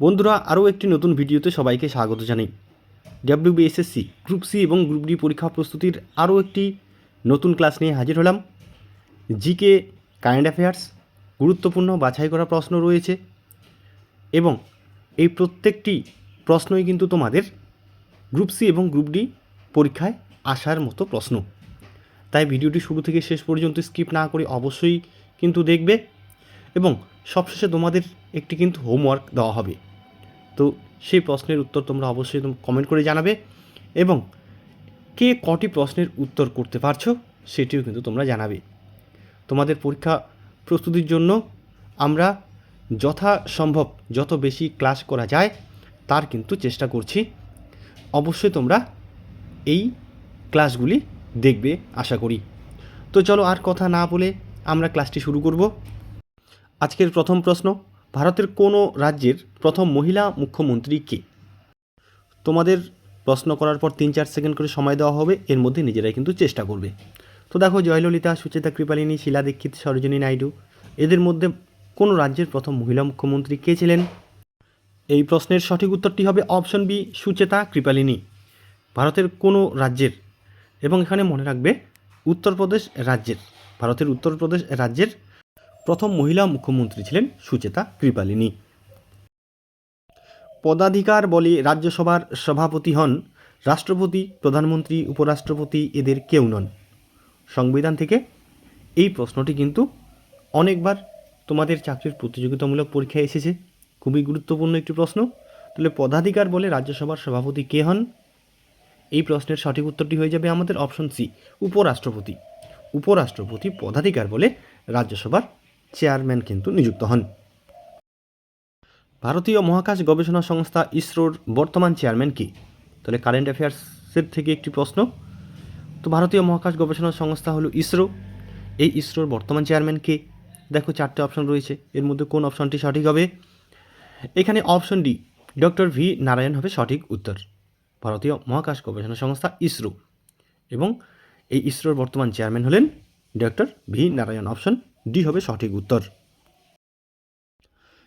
বন্ধুরা, আরও একটি নতুন ভিডিওতে সবাইকে স্বাগত জানাই। ডাব্লিউবিএসএসসি গ্রুপ সি এবং গ্রুপ ডি পরীক্ষা প্রস্তুতির আরও একটি নতুন ক্লাস নিয়ে হাজির হলাম। জিকে কারেন্ট অ্যাফেয়ার্স গুরুত্বপূর্ণ বাছাই করা প্রশ্ন রয়েছে এবং এই প্রত্যেকটি প্রশ্নই কিন্তু তোমাদের গ্রুপ সি এবং গ্রুপ ডি পরীক্ষায় আসার মতো প্রশ্ন। তাই ভিডিওটি শুরু থেকে শেষ পর্যন্ত স্কিপ না করে অবশ্যই কিন্তু দেখবে এবং সবশেষে তোমাদের একটি কিন্তু হোমওয়ার্ক দেওয়া হবে। তো সেই প্রশ্নের উত্তর তোমরা অবশ্যই কমেন্ট করে জানাবে এবং কে কটি প্রশ্নের উত্তর করতে পারছ সেটিও কিন্তু তোমরা জানাবে। তোমাদের পরীক্ষা প্রস্তুতির জন্য আমরা যথাসম্ভব যত বেশি ক্লাস করা যায় তার কিন্তু চেষ্টা করছি। অবশ্যই তোমরা এই ক্লাসগুলি দেখবে আশা করি। তো চলো আর কথা না বলে আমরা ক্লাসটি শুরু করব। আজকের প্রথম প্রশ্ন ভারতের কোনো রাজ্যের প্রথম মহিলা মুখ্যমন্ত্রী কে? তোমাদের প্রশ্ন করার পর তিন চার সেকেন্ড করে সময় দেওয়া হবে, এর মধ্যে নিজেরাই কিন্তু চেষ্টা করবে। তো দেখো, জয়ললিতা, সুচেতা কৃপালিনী, শিলা দীক্ষিত, সরোজিনী নাইডু, এদের মধ্যে কোন রাজ্যের প্রথম মহিলা মুখ্যমন্ত্রী কে ছিলেন? এই প্রশ্নের সঠিক উত্তরটি হবে অপশন বি, সুচেতা কৃপালিনী। ভারতের কোনো রাজ্যের, এবং এখানে মনে রাখবে, উত্তরপ্রদেশ রাজ্যের, ভারতের উত্তরপ্রদেশ রাজ্যের প্রথম মহিলা মুখ্যমন্ত্রী ছিলেন সুচেতা কৃপালিনী। পদাধিকার বলে রাজ্যসভার সভাপতি হন রাষ্ট্রপতি, প্রধানমন্ত্রী, উপরাষ্ট্রপতি এদের কেউ নন। সংবিধান থেকে এই প্রশ্নটি কিন্তু অনেকবার তোমাদের চাকরির প্রতিযোগিতামূলক পরীক্ষায় এসেছে। খুবই গুরুত্বপূর্ণ একটি প্রশ্ন। তাহলে পদাধিকার বলে রাজ্যসভার সভাপতি কে হন? এই প্রশ্নের সঠিক উত্তরটি হয়ে যাবে আমাদের অপশন সি, উপরাষ্ট্রপতি। উপরাষ্ট্রপতি পদাধিকার বলে রাজ্যসভার চেয়ারম্যান কিন্তু নিযুক্ত হন। ভারতীয় মহাকাশ গবেষণা সংস্থা ইসরোর বর্তমান চেয়ারম্যান কি? তাহলে কারেন্ট অ্যাফেয়ার্সের থেকে একটি প্রশ্ন। তো ভারতীয় মহাকাশ গবেষণা সংস্থা হলো ইসরো। এই ইসরোর বর্তমান চেয়ারম্যান কে? দেখো চারটে অপশন রয়েছে। এর মধ্যে কোন অপশনটি সঠিক হবে? এখানে option D doctor V Narayan হবে সঠিক উত্তর। ভারতীয় মহাকাশ গবেষণা সংস্থা ইসরো। এবং এই ইসরোর বর্তমান চেয়ারম্যান হলেন doctor V Narayan option D হবে সঠিক উত্তর।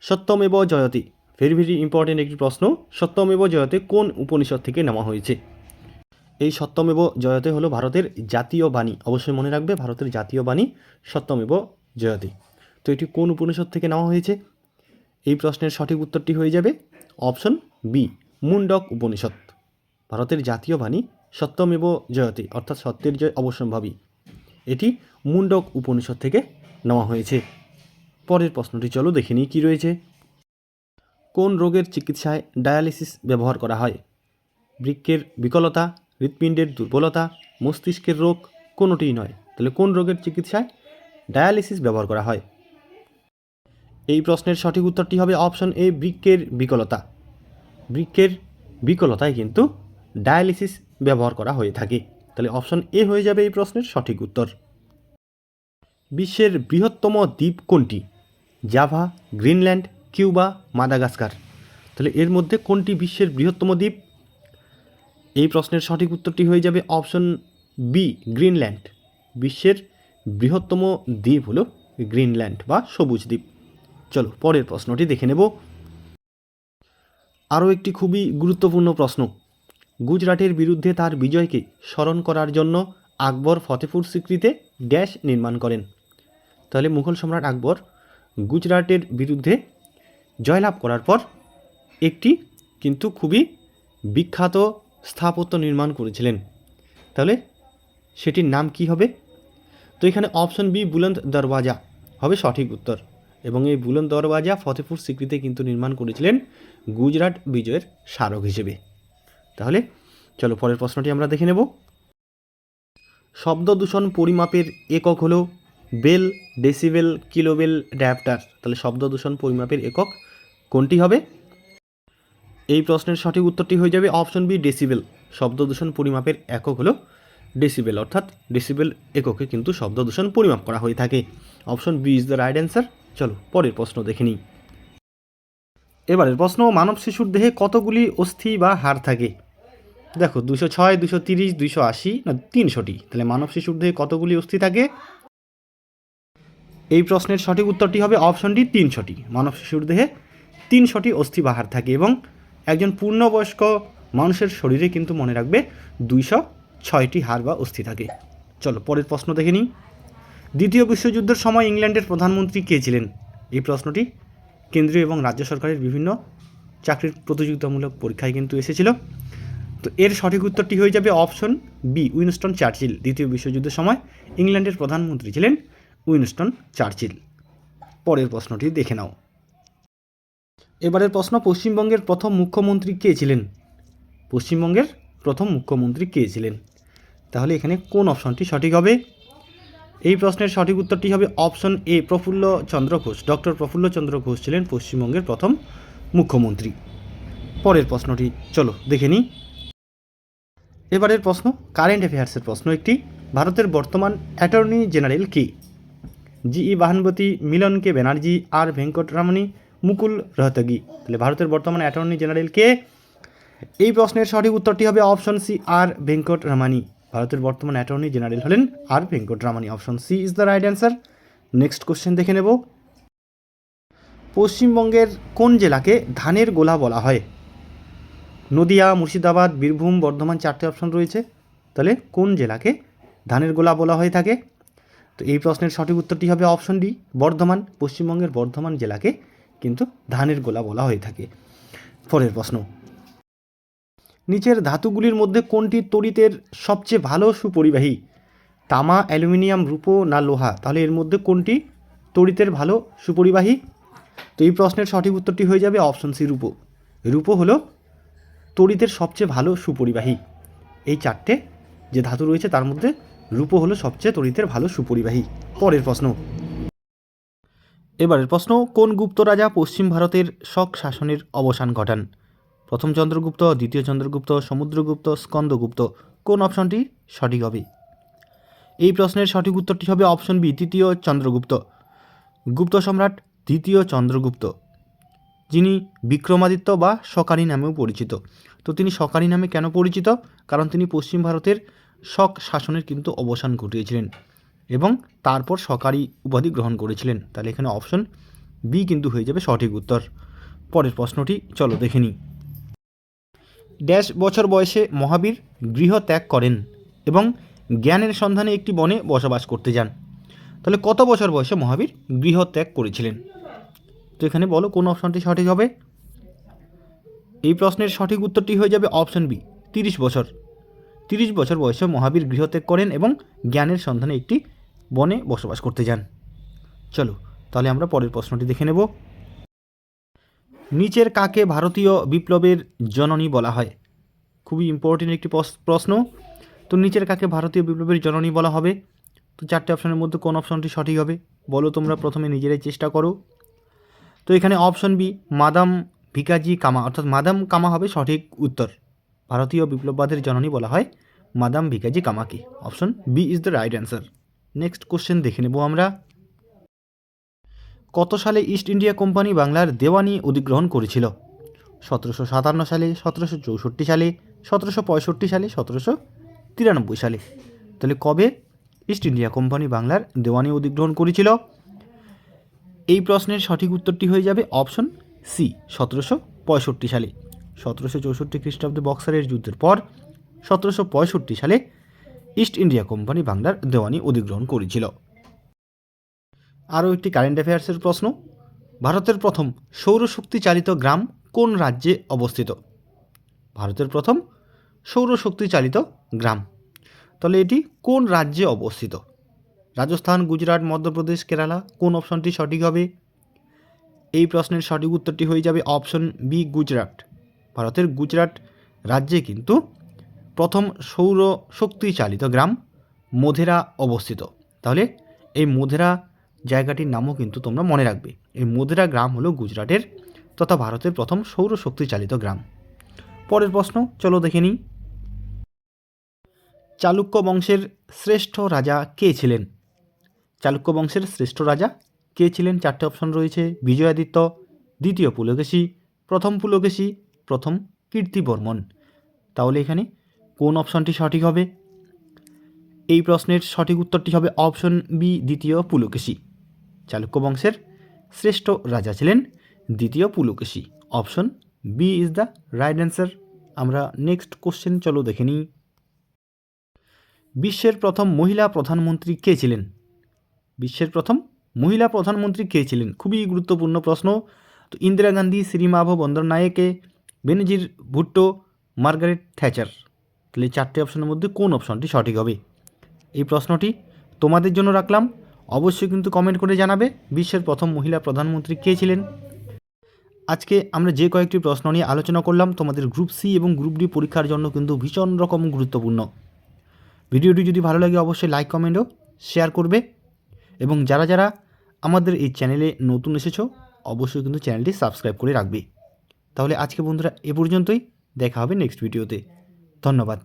সত্যমেব জয়তে ভেরি ভেরি ইম্পর্টেন্ট একটি প্রশ্ন, সত্যমেব জয়তে কোন উপনিষদ থেকে নেওয়া হয়েছে? এই সত্যমেব জয়তে হলো ভারতের জাতীয় বাণী, অবশ্যই মনে রাখবে ভারতের জাতীয় বাণী, সত্যমেব জয়তে। তো এটি কোন উপনিষদ থেকে নেওয়া হয়েছে? এই প্রশ্নের সঠিক উত্তরটি হয়ে যাবে অপশন বি মুন্ডক উপনিষদ। ভারতের জাতীয় বাণী, সত্যমেব জয়তে, অর্থাৎ সত্যের জয় অবশ্যম্ভাবী। এটি মুন্ডক উপনিষদ থেকে নেওয়া হয়েছে। পরের প্রশ্নটি চলো দেখে নিই কী রয়েছে। কোন রোগের চিকিৎসায় ডায়ালিসিস ব্যবহার করা হয়? বৃক্কের বিকলতা, হৃৎপিণ্ডের দুর্বলতা, মস্তিষ্কের রোগ, কোনোটিই নয়। তাহলে কোন রোগের চিকিৎসায় ডায়ালিসিস ব্যবহার করা হয়? এই প্রশ্নের সঠিক উত্তরটি হবে অপশন এ, বৃক্কের বিকলতা। বৃক্কের বিকলতায় কিন্তু ডায়ালিসিস ব্যবহার করা হয়ে থাকে। তাহলে অপশন এ হয়ে যাবে এই প্রশ্নের সঠিক উত্তর। বিশ্বের বৃহত্তম দ্বীপ কোনটি? Java, Greenland, Cuba, Madagascar. তাহলে এর মধ্যে কোনটি বিশ্বের বৃহত্তম দ্বীপ? এই প্রশ্নের সঠিক উত্তরটি হয়ে যাবে অপশন বি গ্রিনল্যান্ড। বিশ্বের বৃহত্তম দ্বীপ হলো গ্রিনল্যান্ড বা সবুজ দ্বীপ। চলো পরের প্রশ্নটি দেখে নেব। আরও একটি খুবই গুরুত্বপূর্ণ প্রশ্ন। গুজরাটের বিরুদ্ধে তার বিজয়কে স্মরণ করার জন্য আকবর ফতেপুর সিক্রিতে ড্যাশ নির্মাণ করেন। তাহলে মুঘল সম্রাট আকবর গুজরাটের বিরুদ্ধে জয়লাভ করার পর একটি কিন্তু খুবই বিখ্যাত স্থাপত্য নির্মাণ করেছিলেন। তাহলে সেটির নাম কি হবে? তো এখানে অপশন বি বুলন্দ দরওয়াজা হবে সঠিক উত্তর এবং এই বুলন্দ দরওয়াজা ফতেপুর সিক্রিতে কিন্তু নির্মাণ করেছিলেন গুজরাট বিজয়ের স্মারক হিসেবে। তাহলে চলো পরের প্রশ্নটি আমরা দেখে নেব। শব্দ দূষণ পরিমাপের একক হলো বেল, ডেসিবেল, কিলোবেল, ড্যাপ্টার। তাহলে শব্দ দূষণ পরিমাপের একক কোনটি হবে? এই প্রশ্নের সঠিক উত্তরটি হয়ে যাবে অপশন বি, ডেসিবেল। শব্দ দূষণ পরিমাপের একক হলো ডেসিবেল, অর্থাৎ ডেসিবেল এককে কিন্তু শব্দ দূষণ পরিমাপ করা হয়ে থাকে। Option B is the right answer. চলো, পরের প্রশ্ন দেখে নিই। এবারের প্রশ্ন, মানব শিশুর দেহে কতগুলি অস্থি বা হাড় থাকে? দেখো দুশো ছয় দুশো তিরিশ দুশো আশি, না, তিনশোটি। তাহলে মানব শিশুর দেহে কতগুলি অস্থি থাকে? এই প্রশ্নের সঠিক উত্তরটি হবে অপশনটি তিনশোটি মানব শিশুর দেহে তিনশোটি অস্থি অস্থিবাহার থাকে এবং একজন পূর্ণবয়স্ক মানুষের শরীরে কিন্তু মনে রাখবে দুইশো ছয়টি হাড় বা অস্থি থাকে। চলো, পরের প্রশ্ন দেখে নিই। দ্বিতীয় বিশ্বযুদ্ধের সময় ইংল্যান্ডের প্রধানমন্ত্রী কে ছিলেন? এই প্রশ্নটি কেন্দ্রীয় এবং রাজ্য সরকারের বিভিন্ন চাকরির প্রতিযোগিতামূলক পরীক্ষায় কিন্তু এসেছিল। তো এর সঠিক উত্তরটি হয়ে যাবে অপশন বি উইনস্টন চার্চিল। দ্বিতীয় বিশ্বযুদ্ধের সময় ইংল্যান্ডের প্রধানমন্ত্রী ছিলেন উইনস্টন চার্চিল। পরের প্রশ্নটি দেখে নাও। এবারের প্রশ্ন, পশ্চিমবঙ্গের প্রথম মুখ্যমন্ত্রী কে ছিলেন? পশ্চিমবঙ্গের প্রথম মুখ্যমন্ত্রী কে ছিলেন? তাহলে এখানে কোন অপশনটি সঠিক হবে? এই প্রশ্নের সঠিক উত্তরটি হবে option A, Prafulla Chandra Ghosh. Doctor Prafulla Chandra Ghosh ছিলেন পশ্চিমবঙ্গের প্রথম মুখ্যমন্ত্রী। পরের প্রশ্নটি, চলো দেখে নিই। এবারের প্রশ্ন, কারেন্ট অ্যাফেয়ার্সের প্রশ্ন একটি। ভারতের বর্তমান অ্যাটর্নি জেনারেল কে? G E Vahanvati, Milon K Banerjee R Venkataramani, Mukul Rohatgi. তাহলে ভারতের বর্তমান অ্যাটর্নি জেনারেল কে? এই প্রশ্নের সঠিক উত্তরটি হবে অপশন সি, আর ভেঙ্কটরামানি ভারতের বর্তমান অ্যাটর্নি জেনারেল হলেন R Venkataramani option C is the right answer. Next question দেখে নেব। পশ্চিমবঙ্গের কোন জেলাকে ধানের গোলা বলা হয়? নদিয়া, মুর্শিদাবাদ, বীরভূম, বর্ধমান চারটে অপশন রয়েছে। তাহলে কোন জেলাকে ধানের গোলা বলা হয়ে থাকে? তো এই প্রশ্নের সঠিক উত্তরটি হবে অপশন ডি, বর্ধমান, পশ্চিমবঙ্গের বর্ধমান জেলাকে কিন্তু ধানের গোলা বলা হয়ে থাকে। পরের প্রশ্ন, নিচের ধাতুগুলির মধ্যে কোনটি তড়িতের সবচেয়ে ভালো সুপরিবাহী? তামা, অ্যালুমিনিয়াম, রূপো না লোহা? তাহলে এর মধ্যে কোনটি তড়িতের ভালো সুপরিবাহী? তো এই প্রশ্নের সঠিক উত্তরটি হয়ে যাবে অপশন সি, রূপো। রূপো হলো তড়িতের সবচেয়ে ভালো সুপরিবাহী। এই চারটে যে ধাতু রয়েছে তার মধ্যে রূপো হলো সবচেয়ে তড়িতের ভালো সুপরিবাহী। পরের প্রশ্ন। এবারের প্রশ্ন, কোন গুপ্ত রাজা পশ্চিম ভারতের শক শাসনের অবসান ঘটান? প্রথম চন্দ্রগুপ্ত, দ্বিতীয় চন্দ্রগুপ্ত, সমুদ্রগুপ্ত, স্কন্দগুপ্ত, কোন অপশনটি সঠিক হবে? এই প্রশ্নের সঠিক উত্তরটি হবে অপশন বি, তৃতীয় চন্দ্রগুপ্ত। গুপ্ত সম্রাট, দ্বিতীয় চন্দ্রগুপ্ত। যিনি বিক্রমাদিত্য বা সকারি নামেও পরিচিত। তো তিনি সকারি নামে কেন পরিচিত? কারণ তিনি পশ্চিম ভারতের শক শাসনের কিন্তু অবসান ঘটিয়েছিলেন এবং তারপর সকারি উপাধি গ্রহণ করেছিলেন। তাহলে এখানে অপশন বি কিন্তু হয়ে যাবে সঠিক উত্তর। পরের প্রশ্নটি চলো দেখে নিই। ড্যাশ বছর বয়সে মহাবীর গৃহ ত্যাগ করেন এবং জ্ঞানের সন্ধানে একটি বনে বসবাস করতে যান। তাহলে কত বছর বয়সে মহাবীর গৃহ ত্যাগ করেছিলেন? তো এখানে বলো কোন অপশনটি সঠিক হবে? এই প্রশ্নের সঠিক উত্তরটি হয়ে যাবে অপশন বি তিরিশ বছর। তিরিশ বছর বয়সে মহাবীর গৃহত্যাগ করেন এবং জ্ঞানের সন্ধানে একটি বনে বসবাস করতে যান। চলো, তাহলে আমরা পরের প্রশ্নটি দেখে নেব। নিচের কাকে ভারতীয় বিপ্লবের জননী বলা হয়? খুবই ইম্পর্টেন্ট একটি প্রশ্ন। তো নিচের কাকে ভারতীয় বিপ্লবের জননী বলা হবে? তো চারটে অপশনের মধ্যে কোন অপশনটি সঠিক হবে? বলো তোমরা প্রথমে নিজেরাই চেষ্টা করো। তো এখানে অপশন বি মাদাম ভিকাজি কামা, অর্থাৎ মাদাম কামা হবে সঠিক উত্তর। ভারতীয় বিপ্লববাদের জননী বলা হয় madam Bhikaji কামাকে। Option B is the right answer. Next question দেখে নেব আমরা। কত সালে ইস্ট ইন্ডিয়া কোম্পানি বাংলার দেওয়ানি অধিগ্রহণ করেছিল? সতেরোশো সাতান্ন সালে, সতেরোশো চৌষট্টি সালে, সতেরোশো পঁয়ষট্টি সালে, সতেরোশো তিরানব্বই সালে। তাহলে কবে ইস্ট ইন্ডিয়া কোম্পানি বাংলার দেওয়ানি অধিগ্রহণ করেছিল? এই প্রশ্নের সঠিক উত্তরটি হয়ে যাবে অপশন সি, সতেরোশো পঁয়ষট্টি সালে। সতেরোশো চৌষট্টি খ্রিস্টাব্দে বক্সারের যুদ্ধের পর সতেরোশো পঁয়ষট্টি সালে ইস্ট ইন্ডিয়া কোম্পানি বাংলার দেওয়ানি অধিগ্রহণ করেছিল। আরও একটি কারেন্ট অ্যাফেয়ার্সের প্রশ্ন, ভারতের প্রথম সৌরশক্তি চালিত গ্রাম কোন রাজ্যে অবস্থিত? ভারতের প্রথম সৌরশক্তি চালিত গ্রাম। তাহলে এটি কোন রাজ্যে অবস্থিত? রাজস্থান, গুজরাট, মধ্যপ্রদেশ, কেরালা, কোন অপশনটি সঠিক হবে? এই প্রশ্নের সঠিক উত্তরটি হয়ে যাবে অপশন বি গুজরাট। ভারতের গুজরাট রাজ্যে কিন্তু প্রথম সৌর শক্তি চালিত গ্রাম মোধেরা অবস্থিত। তাহলে এই মোধেরা জায়গাটির নামও কিন্তু তোমরা মনে রাখবে। এই মোধেরা গ্রাম হলো গুজরাটের তথা ভারতের প্রথম সৌরশক্তি চালিত গ্রাম। পরের প্রশ্ন, চলো দেখে নিই। চালুক্য বংশের শ্রেষ্ঠ রাজা কে ছিলেন? চালুক্য বংশের শ্রেষ্ঠ রাজা কে ছিলেন? চারটে অপশন রয়েছে। বিজয়াদিত্য, দ্বিতীয় পুলকেশী, প্রথম পুলকেশী প্রথম কীর্তিবর্মন তাহলে এখানে কোন অপশনটি সঠিক হবে? এই প্রশ্নের সঠিক উত্তরটি হবে অপশন বি দ্বিতীয় পুলকেশী। চালুক্য বংশের শ্রেষ্ঠ রাজা ছিলেন দ্বিতীয় Pulakeshi. Option B is the right answer আমরা নেক্সট কোশ্চেন চলো দেখে নিই। বিশ্বের প্রথম মহিলা প্রধানমন্ত্রী কে ছিলেন? বিশ্বের প্রথম মহিলা প্রধানমন্ত্রী কে ছিলেন? খুবই গুরুত্বপূর্ণ প্রশ্ন। তো ইন্দিরা গান্ধী শ্রীমাভ বন্দরনায়েকে বেনজির, ভুট্টো, মার্গারেট, থ্যাচার। তাহলে চারটে অপশনের মধ্যে কোন অপশনটি সঠিক হবে? এই প্রশ্নটি তোমাদের জন্য রাখলাম। অবশ্যই কিন্তু কমেন্ট করে জানাবে বিশ্বের প্রথম মহিলা প্রধানমন্ত্রী কে ছিলেন। আজকে আমরা যে কয়েকটি প্রশ্ন নিয়ে আলোচনা করলাম, তোমাদের গ্রুপ সি এবং গ্রুপ ডি পরীক্ষার জন্য কিন্তু ভীষণ রকম গুরুত্বপূর্ণ। ভিডিওটি যদি ভালো লাগে, অবশ্যই লাইক কমেন্টও শেয়ার করবে। এবং যারা যারা আমাদের এই চ্যানেলে নতুন এসেছ, অবশ্যই কিন্তু চ্যানেলটি সাবস্ক্রাইব করে রাখবে। তাহলে আজকে বন্ধুরা এ পর্যন্তই। দেখা হবে নেক্সট ভিডিওতে ধন্যবাদ।